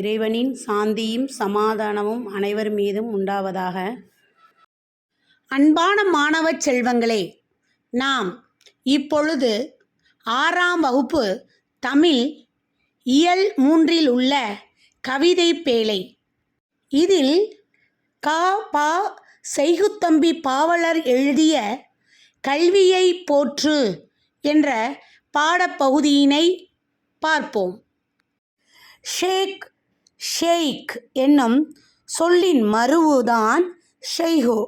இறைவனின் சாந்தியும் சமாதானமும் அனைவர் மீதும் உண்டாவதாக. அன்பான மாணவ செல்வங்களே நாம் இப்பொழுது ஆறாம் வகுப்பு தமிழ் இயல் மூன்றில் உள்ள கவிதை பேழை. இதில் கா பா செய்குத்தம்பி பாவலர் எழுதிய கல்வியை போற்று என்ற பாடப்பகுதியினை பார்ப்போம். ஷேக் ஷெய்க் என்னும் சொல்லின் மருவுதான் ஷெய்ஹு.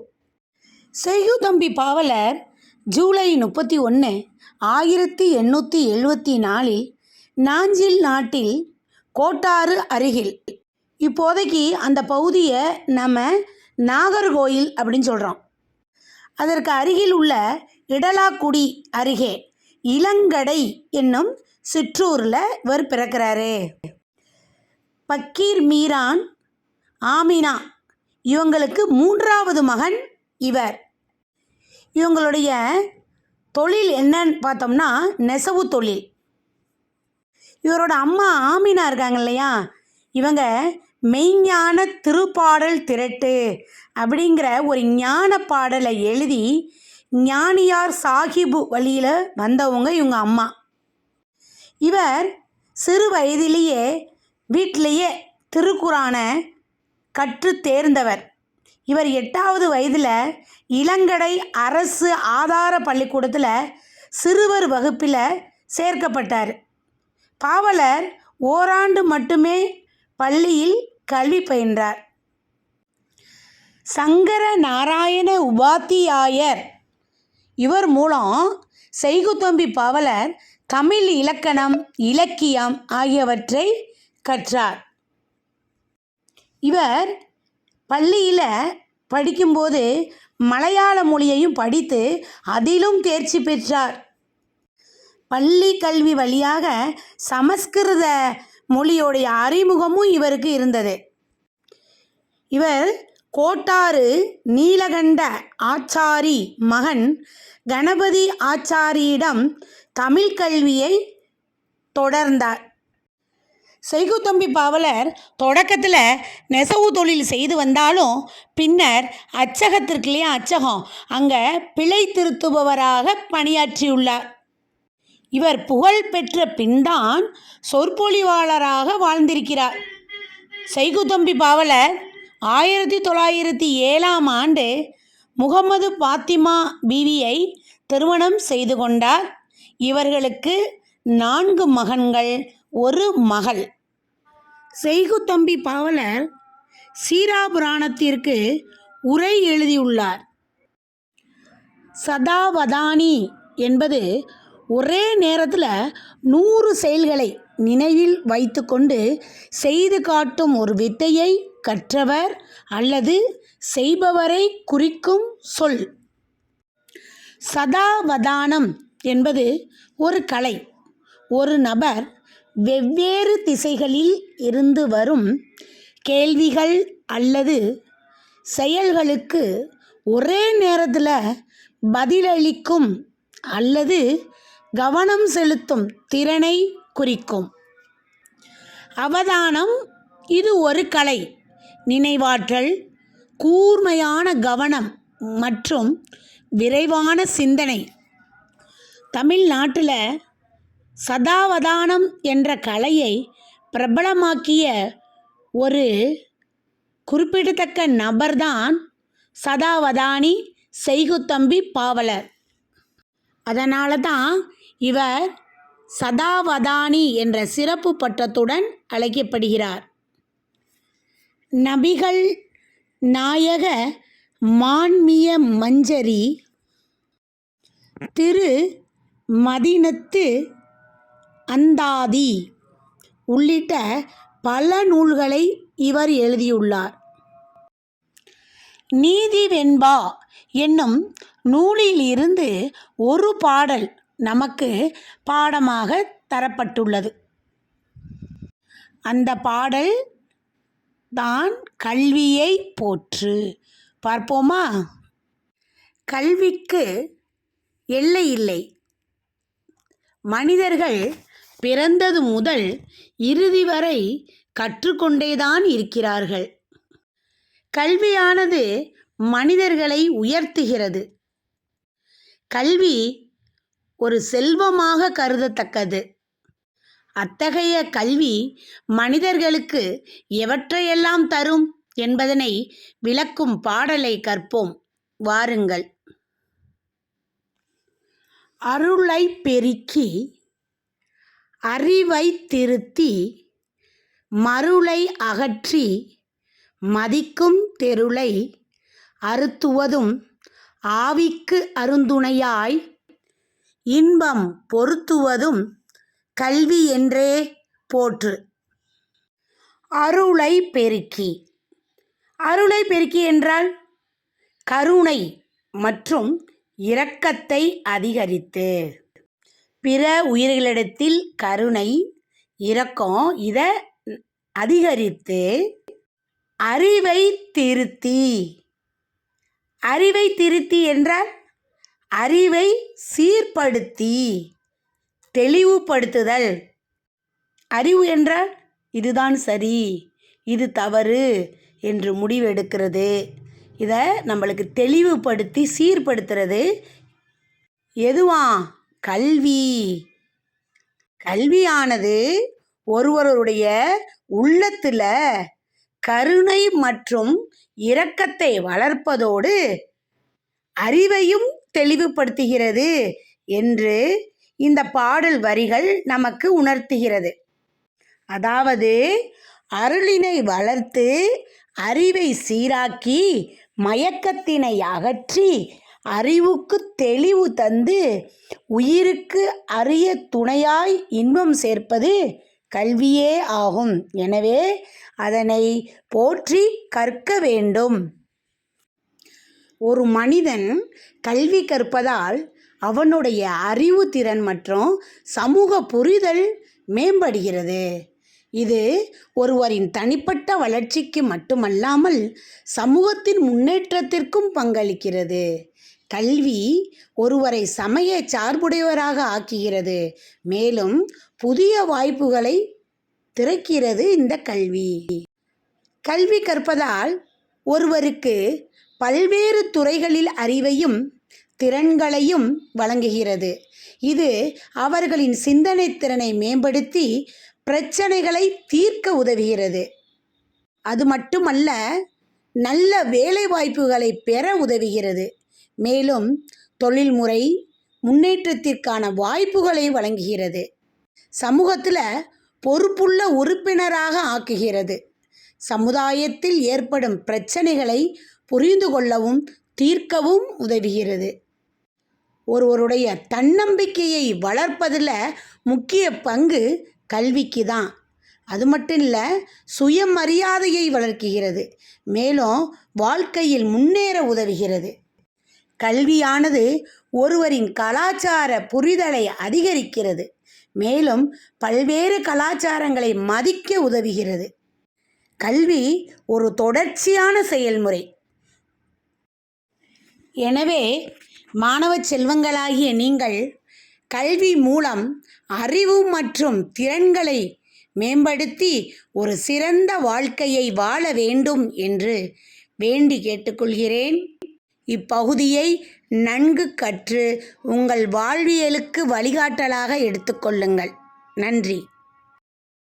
செய்கு தம்பி பாவலர் ஜூலை முப்பத்தி ஒன்று ஆயிரத்தி எண்ணூற்றி எழுபத்தி நாலில் நாஞ்சில் நாட்டில் கோட்டாறு அருகில். இப்போதைக்கு அந்த பகுதியை நம்ம நாகர்கோயில் அப்படின்னு சொல்கிறோம் அதற்கு அருகில் உள்ள இடலாக்குடி அருகே இளங்கடை என்னும் சிற்றூரில் இவர் பிறக்கிறாரு. பக்கீர் மீரான் ஆமினா. இவங்களுக்கு மூன்றாவது மகன் இவர். இவங்களுடைய தொழில் என்னன்னு பார்த்தோம்னா நெசவு தொழில். இவரோட அம்மா ஆமினா இருக்காங்க இல்லையா? இவங்க மெய்ஞான திருப்பாடல் திரட்டு அப்படிங்கிற ஒரு ஞான பாடலை எழுதி ஞானியார் சாஹிபு வழியில் வந்தவங்க இவங்க அம்மா. இவர் சிறு வயதிலேயே வீட்டிலேயே திருக்குறானை கற்று தேர்ந்தவர். இவர் எட்டாவது வயதில் இளங்கடை அரசு ஆதார பள்ளிக்கூடத்தில் சிறுவர் வகுப்பில் சேர்க்கப்பட்டார். பாவலர் ஓராண்டு மட்டுமே பள்ளியில் கல்வி பயின்றார். சங்கர நாராயண உபாத்தியாயர் இவர் மூலம் செய்குத்தம்பி பாவலர் தமிழ் இலக்கணம் இலக்கியம் ஆகியவற்றை கற்றார். இவர் பள்ளியில் படிக்கும்போது மலையாள மொழியையும் படித்து அதிலும் தேர்ச்சி பெற்றார். பள்ளி கல்வி வழியாக சமஸ்கிருத மொழியோடைய அறிமுகமும் இவருக்கு இருந்தது. இவர் கோட்டாறு நீலகண்ட ஆச்சாரி மகன் கணபதி ஆச்சாரியிடம் தமிழ் கல்வியை தொடர்ந்தார். செய்குத்தம்பி பாவலர் தொடக்கத்தில் நெசவு தொழில் செய்து வந்தாலும் பின்னர் அச்சகத்திற்குள்ளேயே அச்சகம். அங்கே பிழை திருத்துபவராக பணியாற்றியுள்ளார். இவர் புகழ் பெற்ற பின்தான் சொற்பொழிவாளராக வாழ்ந்திருக்கிறார். செய்குத்தம்பி பாவலர் ஆயிரத்தி தொள்ளாயிரத்தி ஏழாம் ஆண்டு முகமது பாத்திமா பீவியை திருமணம் செய்து கொண்டார். இவர்களுக்கு நான்கு மகன்கள் ஒரு மகள். செய்குத்தம்பி பாவலர் சீராபுராணத்திற்கு உரை எழுதியுள்ளார். சதாவதானி என்பது ஒரே நேரத்தில் நூறு செயல்களை நினைவில் வைத்துக்கொண்டு செய்து காட்டும் ஒரு வித்தையை கற்றவர் அல்லது செய்பவரை குறிக்கும் சொல். சதாவதானம் என்பது ஒரு கலை ஒரு நபர் வெவ்வேறு திசைகளில் இருந்து வரும் கேள்விகள் அல்லது செயல்களுக்கு ஒரே நேரத்தில் பதிலளிக்கும் அல்லது கவனம் செலுத்தும் திறனை குறிக்கும். அவதானம் இது ஒரு கலை நினைவாற்றல் கூர்மையான கவனம் மற்றும் விரைவான சிந்தனை. தமிழ்நாட்டில் சதாவதானம் என்ற கலையை பிரபலமாக்கிய ஒரு குறிப்பிடத்தக்க நபர்தான் சதாவதானி செய்குத்தம்பி பாவலர். அதனால தான் இவர் சதாவதானி என்ற சிறப்பு பட்டத்துடன் அழைக்கப்படுகிறார். நபிகள் நாயக மான்மிய மஞ்சரி திரு மதினத்து அந்தாதி. உள்ளிட்ட பல நூல்களை இவர் எழுதியுள்ளார். நீதி வெண்பா என்னும் நூலில் இருந்து ஒரு பாடல் நமக்கு பாடமாக தரப்பட்டுள்ளது. அந்த பாடல் தான் கல்வியை போற்று. பார்ப்போமா? கல்விக்கு எல்லை இல்லை. மனிதர்கள் பிறந்தது முதல் இறுதி வரை கற்றுக்கொண்டேதான் இருக்கிறார்கள். கல்வியானது மனிதர்களை உயர்த்துகிறது. கல்வி ஒரு செல்வமாக கருதத்தக்கது. அத்தகைய கல்வி மனிதர்களுக்கு எவற்றையெல்லாம் தரும் என்பதனை விளக்கும் பாடலை கற்போம். வாருங்கள். அருளை பெருக்கி அறிவை திருத்தி மருளை அகற்றி மதிக்கும் தெருளை அறுத்துவதும் ஆவிக்கு அருந்துணையாய் இன்பம் பொருத்துவதும் கல்வி என்றே போற்று. அருளை பெருக்கி. அருளை பெருக்கி என்றால் கருணை மற்றும் இரக்கத்தை அதிகரித்து. பிற உயிர்களிடத்தில் கருணை இரக்கம் இதை அதிகரித்து அறிவை திருத்தி. அறிவை திருத்தி என்றால் அறிவை சீர்படுத்தி தெளிவுபடுத்துதல். அறிவு என்றால் இதுதான் சரி இது தவறு என்று முடிவெடுக்கிறது. இதை நம்மளுக்கு தெளிவுபடுத்தி சீர்படுத்துறது எதுவான் கல்வி. கல்வியானது ஒருவருடைய உள்ளத்தில் கருணை மற்றும் இரக்கத்தை வளர்ப்பதோடு அறிவையும் தெளிவுபடுத்துகிறது என்று இந்த பாடல் வரிகள் நமக்கு உணர்த்துகிறது. அதாவது அருளினை வளர்த்து அறிவை சீராக்கி மயக்கத்தினை அகற்றி அறிவுக்கு தெளிவு தந்து உயிருக்கு அரிய துணையாய் இன்பம் சேர்ப்பது கல்வியே ஆகும். எனவே அதனை போற்றி கற்க வேண்டும். ஒரு மனிதன் கல்வி கற்பதால் அவனுடைய அறிவு திறன் மற்றும் சமூக புரிதல் மேம்படுகிறது. இது ஒருவரின் தனிப்பட்ட வளர்ச்சிக்கு மட்டுமல்லாமல் சமூகத்தின் முன்னேற்றத்திற்கும் பங்களிக்கிறது. கல்வி ஒருவரை சமய சார்புடையவராக ஆக்குகிறது. மேலும் புதிய வாய்ப்புகளை திறக்கிறது இந்த கல்வி. கல்வி கற்பதால் ஒருவருக்கு பல்வேறு துறைகளில் அறிவையும் திறன்களையும் வழங்குகிறது. இது அவர்களின் சிந்தனை திறனை மேம்படுத்தி பிரச்சனைகளை தீர்க்க உதவுகிறது. அது மட்டுமல்ல நல்ல வேலை வாய்ப்புகளை பெற உதவுகிறது. மேலும் தொழில்முறை முன்னேற்றத்திற்கான வாய்ப்புகளை வழங்குகிறது. சமூகத்தில் பொறுப்புள்ள உறுப்பினராக ஆக்குகிறது. சமுதாயத்தில் ஏற்படும் பிரச்சனைகளை புரிந்து கொள்ளவும் தீர்க்கவும் உதவுகிறது. ஒருவருடைய தன்னம்பிக்கையை வளர்ப்பதில் முக்கிய பங்கு கல்விக்கு தான். அது மட்டும் இல்லை சுயமரியாதையை வளர்க்குகிறது மேலும் வாழ்க்கையில் முன்னேற உதவுகிறது. கல்வியானது ஒருவரின் கலாச்சார புரிதலை அதிகரிக்கிறது மேலும் பல்வேறு கலாச்சாரங்களை மதிக்க உதவுகிறது. கல்வி ஒரு தொடர்ச்சியான செயல்முறை. எனவே மாணவ செல்வங்களாகிய நீங்கள் கல்வி மூலம் அறிவு மற்றும் திறன்களை மேம்படுத்தி ஒரு சிறந்த வாழ்க்கையை வாழ வேண்டும் என்று வேண்டி கேட்டுக்கொள்கிறேன். இப்பகுதியை நன்கு கற்று உங்கள் வாழ்வியலுக்கு வழிகாட்டலாக எடுத்துக்கொள்ளுங்கள் நன்றி.